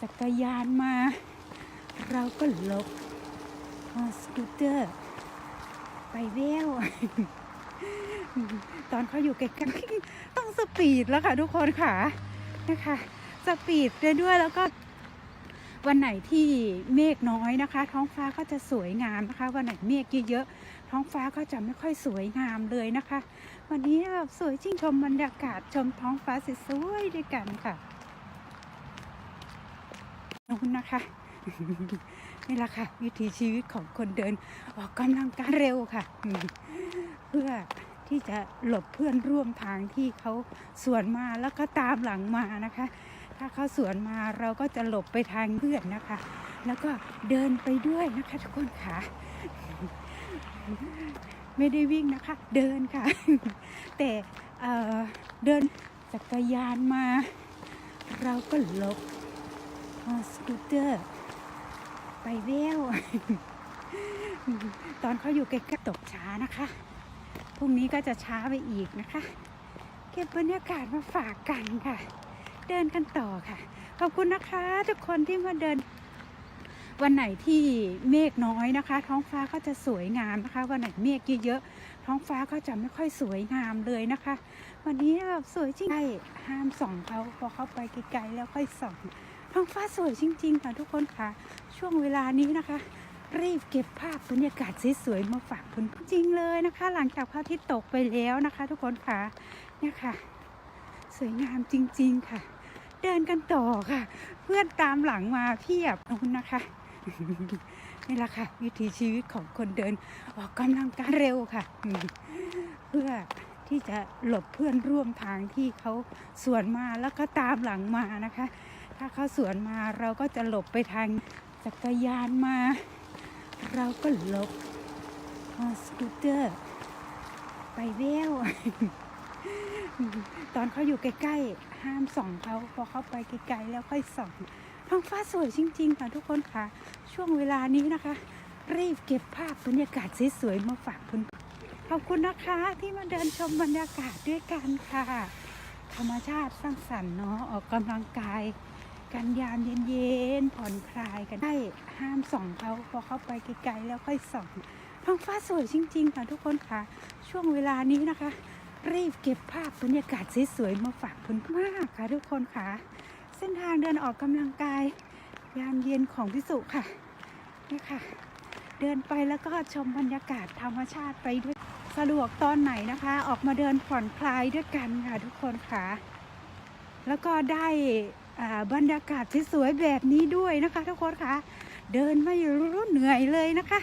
จักรยานมา เราก็หลบพอสกูตเตอร์ ไปเร็วตอนเขาอยู่ใกล้ๆต้องสปีดแล้วค่ะทุกคนค่ะนะคะสปีดด้วยด้วยแล้วก็วันไหนที่เมฆน้อยนะคะ ท้องฟ้าก็จะสวยงามนะคะ วันไหนเมฆเยอะๆท้องฟ้าก็จะไม่ค่อยสวยงามเลยนะคะ วันนี้แบบสวยจริงชมบรรยากาศชมท้องฟ้าสวยๆด้วยกันค่ะ ขอบคุณนะคะ นี่แหละค่ะ วิถีชีวิตของคนเดิน ออกกำลังกายเร็วค่ะ เพื่อที่จะหลบเพื่อนร่วมทางที่เขาสวนมาแล้วก็ตามหลังมานะคะ ถ้าเขาสวนมาเราก็จะหลบไปทางเพื่อนนะคะ แล้วก็เดินไปด้วยนะคะ ทุกคนค่ะ ไม่ได้วิ่งนะคะ เดินค่ะ แต่เอ่อเดินจักรยานมา เราก็หลบพ อสกูตเตอร์ ไปเร็วตอนเขาอยู่ใกล้ๆตกช้านะคะ พรุ่งนี้ก็จะช้าไปอีกนะคะ เก็บบรรยากาศมาฝากกันค่ะ เดินกันต่อค่ะ ขอบคุณนะคะ ทุกคนที่มาเดิน วันไหนที่เมฆน้อยนะคะ ท้องฟ้าก็จะสวยงามนะคะ วันไหนเมฆเยอะๆท้องฟ้าก็จะไม่ค่อยสวยงามเลยนะคะ วันนี้แบบสวยจริงใช่ห้ามส่องเขาพอเขาไปไกลๆแล้วค่อยส่อง ท้องฟ้าสวยจริงๆค่ะทุกคนค่ะ ช่วงเวลานี้นะคะ รีบเก็บภาพบรรยากาศสวยๆมาฝากคุณจริงเลยนะคะ หลังจากพระอาทิตย์ตกไปแล้วนะคะ ทุกคนค่ะเนี่ยค่ะ สวยงามจริง ๆค่ะ เดินกันต่อค่ะ เพื่อนตามหลังมาเพียบคุณนะคะนี่แหละค่ะ วิถีชีวิตของคนเดินออกกำลังกายเร็วค่ะ เพื่อที่จะหลบเพื่อนร่วมทางที่เขาสวนมาแล้วก็ตามหลังมานะคะ ถ้าเขาสวนมาเราก็จะหลบไปทางจักรยานมา เราก็หลบสกูตเตอร์ ไปเร็วตอนเขาอยู่ใกล้ๆ ห้ามส่องเขาพอเข้าไปไกลๆแล้วค่อยส่องท้องฟ้าสวยจริง ๆ ค่ะทุกคนค่ะ ช่วงเวลานี้นะคะ รีบเก็บภาพบรรยากาศสวยๆมาฝากคุณขอบคุณนะคะที่มาเดินชมบรรยากาศด้วยกันค่ะ ธรรมชาติสร้างสรรค์เนาะออกกำลังกาย กันยามเย็นๆผ่อนคลายกันได้ห้ามส่องเขาพอเข้าไปไกลๆแล้วค่อยส่องท้องฟ้าสวยจริงๆค่ะทุกคนค่ะ ช่วงเวลานี้นะคะ รีบเก็บภาพบรรยากาศสวยๆมาฝากคุณมากค่ะทุกคนค่ะ เส้นทางเดินออกกำลังกาย ยามเย็นของพิสุค่ะนี่ค่ะ เดินไปแล้วก็ชมบรรยากาศธรรมชาติไปด้วยสะดวกตอนไหนนะคะ ออกมาเดินผ่อนคลายด้วยกันค่ะทุกคนค่ะ แล้วก็ได้ บรรยากาศสวยๆแบบนี้ด้วยนะคะทุกคนค่ะ เดินไม่รู้เหนื่อยเลยนะคะ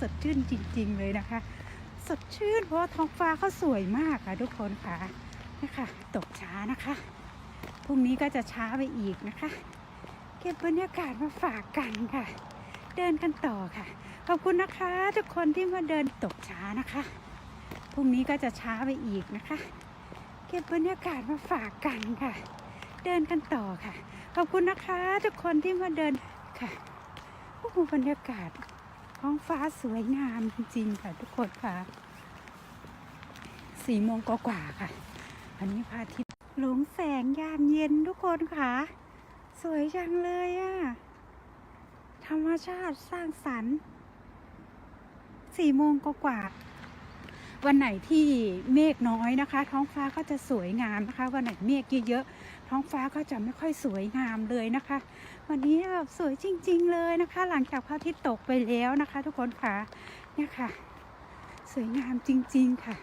สดชื่นจริง ๆ เลยนะคะ สดชื่นเพราะท้องฟ้าเขาสวยมากค่ะทุกคนค่ะนะคะตกช้านะคะพรุ่งนี้ก็จะช้าไปอีกนะคะ เก็บบรรยากาศมาฝากกันค่ะ เดินกันต่อค่ะ ขอบคุณนะคะ ทุกคนที่มาเดินตกช้านะคะพรุ่งนี้ก็จะช้าไปอีกนะคะ เก็บบรรยากาศมาฝากกันค่ะ เดินกันต่อค่ะ ขอบคุณนะคะทุกคนที่มาเดินค่ะโอ้โหบรรยากาศท้องฟ้าสวยงามจริงๆค่ะทุกคนค่ะสี่โมงกว่าค่ะ อันนี้พระอาทิตย์หลงแสงยามเย็นทุกคนค่ะ สวยจังเลยอะธรรมชาติสร้างสรรค์สี่โมงกว่าวันไหนที่เมฆน้อยนะคะ ท้องฟ้าก็จะสวยงามนะคะ วันไหนเมฆเยอะๆ ท้องฟ้าก็จะไม่ค่อยสวยงามเลยนะคะ วันนี้สวยจริง ๆ เลยนะคะ หลังจากพระอาทิตย์ตกไปแล้วนะคะ ทุกคนค่ะเนี่ยค่ะ สวยงามจริง ๆ ค่ะ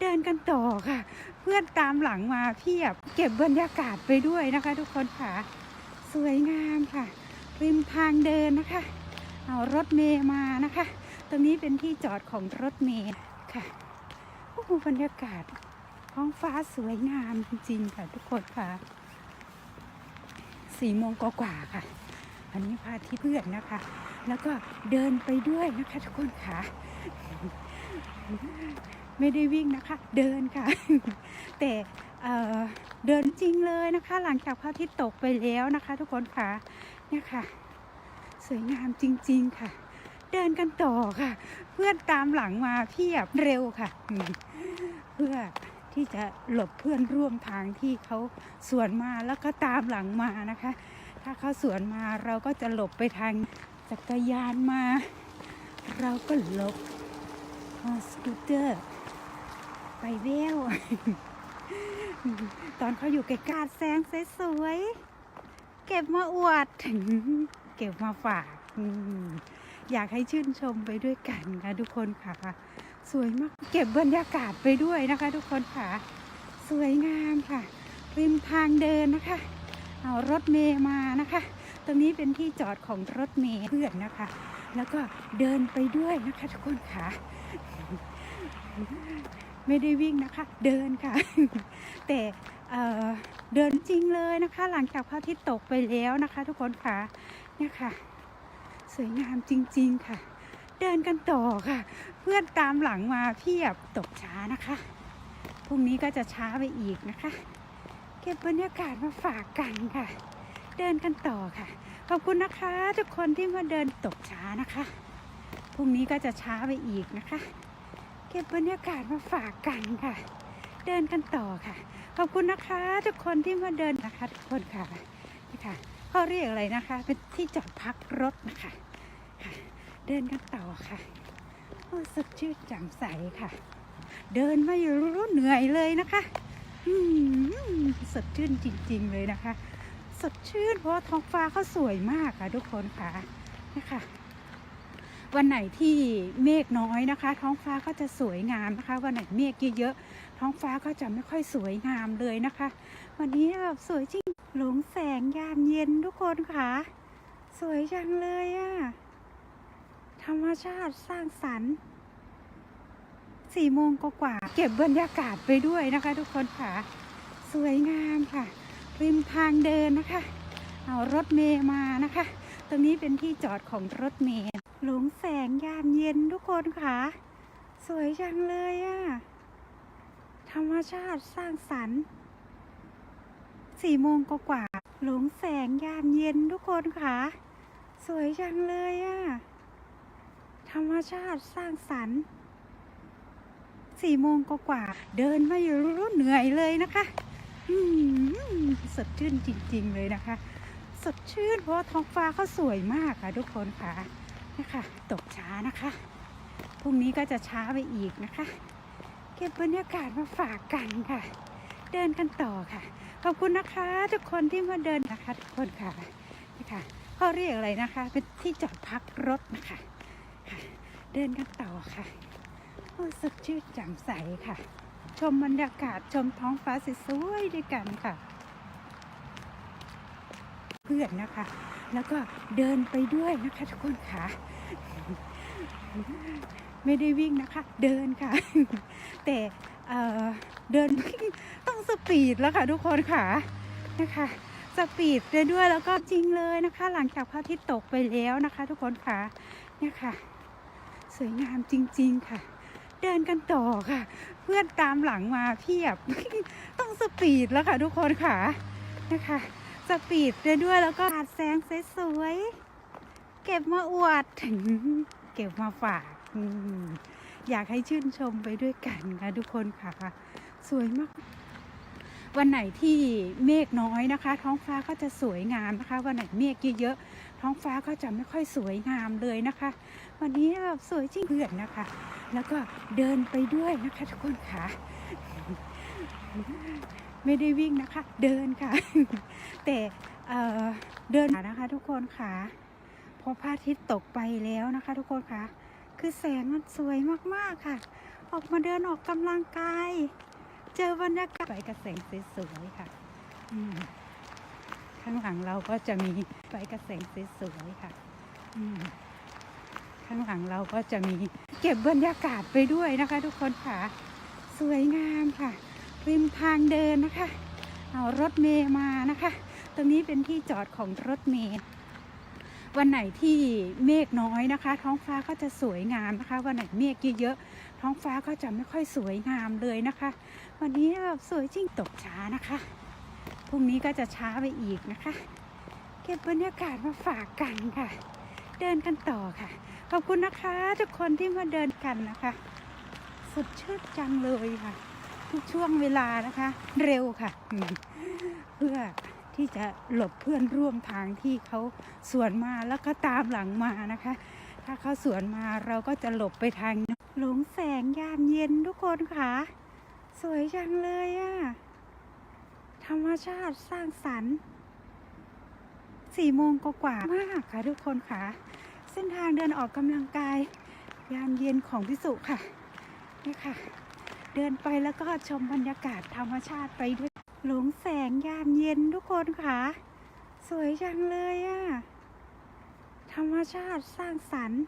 เดินกันต่อค่ะ เพื่อนตามหลังมาเพียบเก็บบรรยากาศไปด้วยนะคะ ทุกคนค่ะ สวยงามค่ะริมทางเดินนะคะ เอารถเมย์มานะคะ ตรงนี้เป็นที่จอดของรถเมย์ค่ะโอ้โหบรรยากาศท้องฟ้าสวยงามจริงๆค่ะทุกคนค่ะ สี่โมงกว่าๆค่ะ อันนี้พระอาทิตย์เพื่อนนะคะ แล้วก็เดินไปด้วยนะคะ ทุกคนค่ะ ไม่ได้วิ่งนะคะ เดินค่ะ แต่เเดินจริงเลยนะคะ หลังจากพระอาทิตย์ตกไปแล้วนะคะ ทุกคนค่ะเนี่ยค่ะ สวยงามจริง ๆค่ะ เดินกันต่อค่ะ เพื่อนตามหลังมาเพียบเร็วค่ะ เพื่อ ที่จะหลบเพื่อนร่วมทางที่เขาสวนมาแล้วก็ตามหลังมานะคะ ถ้าเขาสวนมาเราก็จะหลบไปทางจักรยานมา เราก็หลบสกูตเตอร์ ไปเร็วตอนเขาอยู่ใกล้ๆแสงสวยๆเก็บมาอวด เก็บมาฝาก อยากให้ชื่นชมไปด้วยกันค่ะทุกคนค่ะ สวยมากเก็บบรรยากาศไปด้วยนะคะ ทุกคนค่ะ สวยงามค่ะริมทางเดินนะคะ เอารถเมย์มานะคะ ตรงนี้เป็นที่จอดของรถเมย์เพื่อนนะคะ แล้วก็เดินไปด้วยนะคะ ทุกคนค่ะ ไม่ได้วิ่งนะคะ เดินค่ะ แต่เเดินจริงเลยนะคะ หลังจากพระอาทิตย์ตกไปแล้วนะคะ ทุกคนค่ะเนี่ยค่ะ สวยงามจริง ๆ ค่ะ เดินกันต่อค่ะ เพื่อนตามหลังมาเพียบตกช้านะคะพรุ่งนี้ก็จะช้าไปอีกนะคะ เก็บบรรยากาศมาฝากกันค่ะ เดินกันต่อค่ะ ขอบคุณนะคะ ทุกคนที่มาเดินตกช้านะคะพรุ่งนี้ก็จะช้าไปอีกนะคะ เก็บบรรยากาศมาฝากกันค่ะ เดินกันต่อค่ะ ขอบคุณนะคะ ทุกคนที่มาเดินนะคะทุกคนค่ะนี่ค่ะเขาเรียกอะไรนะคะ เป็นที่จอดพักรถนะคะค่ะ เดินกันต่อค่ะโอ้สดชื่นแจ่มใสค่ะ เดินไม่รู้เหนื่อยเลยนะคะสดชื่นจริง ๆ เลยนะคะ สดชื่นเพราะท้องฟ้าเขาสวยมากค่ะ ทุกคนค่ะนะคะวันไหนที่เมฆน้อยนะคะ ท้องฟ้าก็จะสวยงามนะคะ วันไหนเมฆเยอะๆท้องฟ้าก็จะไม่ค่อยสวยงามเลยนะคะ วันนี้แบบสวยจริงหลงแสงยามเย็นทุกคนค่ะ สวยจังเลยอะธ รรมชาติสร้างสรรค์สี่โมงกว่าเก็บบรรยากาศไปด้วยนะคะ ทุกคนค่ะ สวยงามค่ะ ริมทางเดินนะคะ เอารถเมย์มานะคะ ตรงนี้เป็นที่จอดของรถเมย์หลงแสงยามเย็นทุกคนค่ะ สวยจังเลยอะธรรมชาติสร้างสรรค์สี่โมงกว่าหลงแสงยามเย็นทุกคนค่ะ สวยจังเลยอะ ธรรมชาติสร้างสรรค์สี่โมงกว่าเดินไม่รู้เหนื่อยเลยนะคะสดชื่นจริง ๆ เลยนะคะ สดชื่นเพราะท้องฟ้าเขาสวยมากค่ะทุกคนค่ะนะคะตกช้านะคะพรุ่งนี้ก็จะช้าไปอีกนะคะ เก็บบรรยากาศมาฝากกันค่ะ เดินกันต่อค่ะ ขอบคุณนะคะ ทุกคนที่มาเดินนะคะ ทุกคนค่ะนี่ค่ะเขาเรียกอะไรนะคะ เป็นที่จอดพักรถนะคะ เดินกันต่อค่ะโอ้สดชื่นแจ่มใสค่ะ ชมบรรยากาศชมท้องฟ้าสวยๆด้วยกันค่ะ เพื่อนนะคะ แล้วก็เดินไปด้วยนะคะทุกคนค่ะ ไม่ได้วิ่งนะคะ เดินค่ะ แต่เเดินต้องสปีดแล้วค่ะทุกคนค่ะนะคะสปีดไปด้วยแล้วก็จริงเลยนะคะ หลังจากพระอาทิตย์ตกไปแล้วนะคะ ทุกคนค่ะเนี่ยค่ะ สวยงามจริง ๆ ค่ะ เดินกันต่อค่ะ เพื่อนตามหลังมาเพียบ ต้องสปีดแล้วค่ะทุกคนค่ะนะคะสปีดไปด้วยแล้วก็อาดแสงสวยๆเก็บมาอวดเก็บมาฝากอืมอยากให้ชื่นชมไปด้วยกันค่ะทุกคนค่ะ สวยมาก วันไหนที่เมฆน้อยนะคะ ท้องฟ้าก็จะสวยงามนะคะ วันไหนเมฆเยอะๆ ท้องฟ้าก็จะไม่ค่อยสวยงามเลยนะคะ วันนี้สวยจริงเพื่อนนะคะ แล้วก็เดินไปด้วยนะคะทุกคนค่ะ ไม่ได้วิ่งนะคะ เดินค่ะ แต่เเดินนะคะ ทุกคนค่ะพอพระอาทิตย์ตกไปแล้วนะคะ ทุกคนค่ะ คือแสงมันสวยมากๆค่ะ ออกมาเดินออกกำลังกาย เจอบรรยากาศไปกระแสงสวยๆค่ะ อืม ข้างหลังเราก็จะมีไฟกระแสงสวยๆค่ะข้างหลังเราก็จะมีเก็บบรรยากาศไปด้วยนะคะ ทุกคนค่ะ สวยงามค่ะริมทางเดินนะคะ เอารถเมย์มานะคะ ตรงนี้เป็นที่จอดของรถเมย์วันไหนที่เมฆน้อยนะคะ ท้องฟ้าก็จะสวยงามนะคะ วันไหนเมฆเยอะๆท้องฟ้าก็จะไม่ค่อยสวยงามเลยนะคะ วันนี้สวยจริงตกช้านะคะ พรุ่งนี้ก็จะช้าไปอีกนะคะ เก็บบรรยากาศมาฝากกันค่ะ เดินกันต่อค่ะ ขอบคุณนะคะทุกคนที่มาเดินกันนะคะ สดชื่นจังเลยค่ะ ทุกช่วงเวลานะคะ เร็วค่ะ เพื่อที่จะหลบเพื่อนร่วมทางที่เขาสวนมาแล้วก็ตามหลังมานะคะ ถ้าเขาสวนมาเราก็จะหลบไปทางหลงแสงยามเย็นทุกคนค่ะ สวยจังเลยอะ ธรรมชาติสร้างสรรค์สี่โมงกว่า มากค่ะทุกคนค่ะ เส้นทางเดินออกกำลังกาย ยามเย็นของพิสุค่ะ นี่ค่ะ เดินไปแล้วก็ชมบรรยากาศธรรมชาติไปด้วย หลงแสงยามเย็นทุกคนค่ะ สวยจังเลยอะธรรมชาติสร้างสรรค์